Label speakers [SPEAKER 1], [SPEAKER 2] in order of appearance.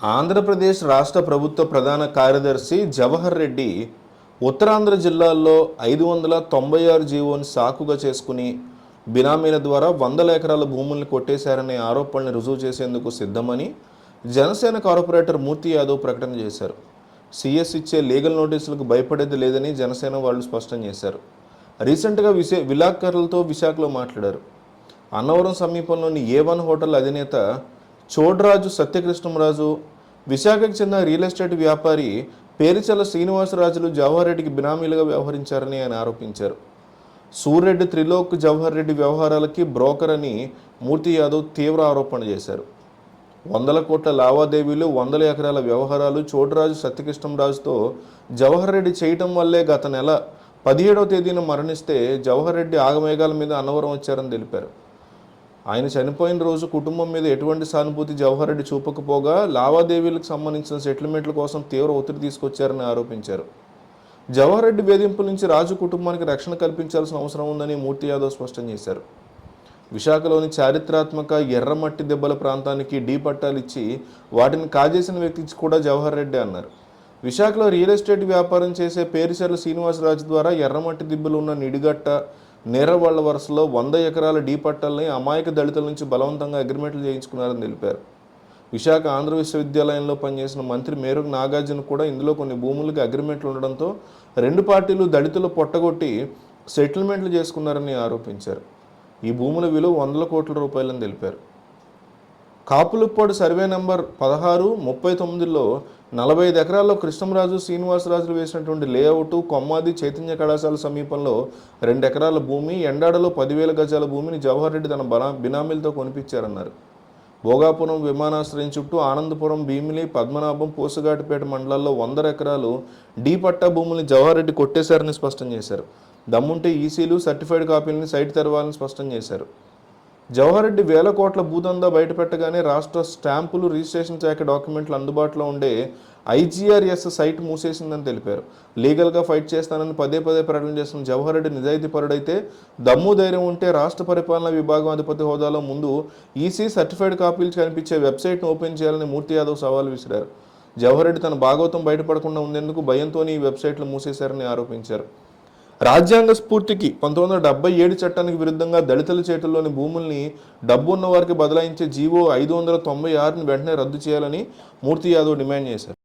[SPEAKER 1] ఆంధ్రప్రదేశ్ రాష్ట్ర ప్రభుత్వ ప్రధాన కార్యదర్శి జవహర్ రెడ్డి ఉత్తరాంధ్ర జిల్లాల్లో ఐదు వందల తొంభై ఆరు జీవోని సాకుగా చేసుకుని బినామీల ద్వారా వందల ఎకరాల భూముల్ని కొట్టేశారనే ఆరోపణలు రుజువు చేసేందుకు సిద్ధమని జనసేన కార్పొరేటర్ మూర్తి యాదవ్ ప్రకటన చేశారు. సిఎస్ ఇచ్చే లీగల్ నోటీసులకు భయపడేది లేదని జనసేన వాళ్ళు స్పష్టం చేశారు. రీసెంట్గా విశే విలాకరులతో విశాఖలో మాట్లాడారు. అన్నవరం సమీపంలోని ఏ వన్ హోటల్ అధినేత చోడ్రాజు సత్యకృష్ణరాజు విశాఖకు చెందిన రియల్ ఎస్టేట్ వ్యాపారి పేరిచల్ల శ్రీనివాసరాజులు జవహర్ రెడ్డికి బినామీలుగా వ్యవహరించారని ఆయన ఆరోపించారు. సూర్రెడ్డి త్రిలోక్ జవహర్ రెడ్డి వ్యవహారాలకి బ్రోకర్ అని మూర్తి యాదవ్ తీవ్ర ఆరోపణ చేశారు. వందల కోట్ల లావాదేవీలు వందల ఎకరాల వ్యవహారాలు చోటరాజు సత్యకృష్ణరాజుతో జవహర్ రెడ్డి చేయటం వల్లే గత నెల పదిహేడవ తేదీన మరణిస్తే జవహర్ రెడ్డి ఆగమేఘాల మీద అన్నవరం వచ్చారని తెలిపారు. ఆయన చనిపోయిన రోజు కుటుంబం మీద ఎటువంటి సానుభూతి జవహర్ రెడ్డి చూపకపోగా లావాదేవీలకు సంబంధించిన సెటిల్మెంట్ల కోసం తీవ్ర ఒత్తిడి తీసుకొచ్చారని ఆరోపించారు. జవహర్ రెడ్డి వేధింపుల నుంచి రాజు కుటుంబానికి రక్షణ కల్పించాల్సిన అవసరం ఉందని మూర్తి యాదవ్ స్పష్టం చేశారు. విశాఖలోని చారిత్రాత్మక ఎర్రమట్టి దెబ్బల ప్రాంతానికి డీ పట్టాలు ఇచ్చి వాటిని కాజేసిన వ్యక్తి కూడా జవహర్ రెడ్డి అన్నారు. విశాఖలో రియల్ ఎస్టేట్ వ్యాపారం చేసే పేరిచర్ల శ్రీనివాసరాజు ద్వారా ఎర్రమట్టి దిబ్బలు ఉన్న నిడిగట్ట నేరవాళ్ళ వరుసలో వంద ఎకరాల డీ పట్టాలని అమాయక దళితుల నుంచి బలవంతంగా అగ్రిమెంట్లు చేయించుకున్నారని తెలిపారు. విశాఖ ఆంధ్ర విశ్వవిద్యాలయంలో పనిచేసిన మంత్రి మేరకు నాగార్జున కూడా ఇందులో కొన్ని భూములకి అగ్రిమెంట్లు ఉండడంతో రెండు పార్టీలు దళితులు పొట్టగొట్టి సెటిల్మెంట్లు చేసుకున్నారని ఆరోపించారు. ఈ భూముల విలువ వందల కోట్ల రూపాయలని తెలిపారు. కాపులుప్పాడు సర్వే నంబర్ పదహారు ముప్పై తొమ్మిదిలో నలభై ఐదు ఎకరాల్లో కృష్ణంరాజు శ్రీనివాసరాజులు వేసినటువంటి లేఅవుట్ కొమ్మాది చైతన్య కళాశాల సమీపంలో రెండు ఎకరాల భూమి ఎండాడలో పదివేల గజాల భూమిని జవహర్ రెడ్డి తన బనా బినామీలతో కొనిపించారన్నారు. భోగాపురం విమానాశ్రయం చుట్టూ ఆనందపురం భీమిలి పద్మనాభం పూసగాటిపేట మండలాల్లో వందల ఎకరాలు డీ పట్టా భూముల్ని జవహర్ రెడ్డి కొట్టేశారని స్పష్టం చేశారు. దమ్ముంటే ఈసీలు సర్టిఫైడ్ కాపీలని సైట్ తెరవాలని స్పష్టం చేశారు. జవహర్ రెడ్డి వేల కోట్ల భూదందా బయటపెట్టగానే రాష్ట్ర స్టాంపులు రిజిస్ట్రేషన్ శాఖ డాక్యుమెంట్లు అందుబాటులో ఉండే ఐజీఆర్ఎస్ సైట్ మూసేసిందని తెలిపారు. లీగల్గా ఫైట్ చేస్తానని పదే పదే ప్రకటన చేస్తున్న జవహర్ రెడ్డి నిజాయితీ పరుడైతే దమ్ము ధైర్యం ఉంటే రాష్ట్ర పరిపాలనా విభాగం అధిపతి హోదాలో ముందు ఈసీ సర్టిఫైడ్ కాపీలు కనిపించే వెబ్సైట్ను ఓపెన్ చేయాలని మూర్తి యాదవ్ సవాల్ విసిరారు. జవహర్ రెడ్డి తన భాగవతం బయటపడకుండా ఉండేందుకు భయంతోనే ఈ వెబ్సైట్లు మూసేశారని ఆరోపించారు. రాజ్యాంగ స్ఫూర్తికి పంతొమ్మిది వందల డెబ్బై ఏడు చట్టానికి విరుద్ధంగా దళితుల చేతుల్లోని భూముల్ని డబ్బు ఉన్న వారికి బదలాయించే జీవో ఐదు వందల తొంభై ఆరుని వెంటనే రద్దు చేయాలని మూర్తి యాదవ్ డిమాండ్ చేశారు.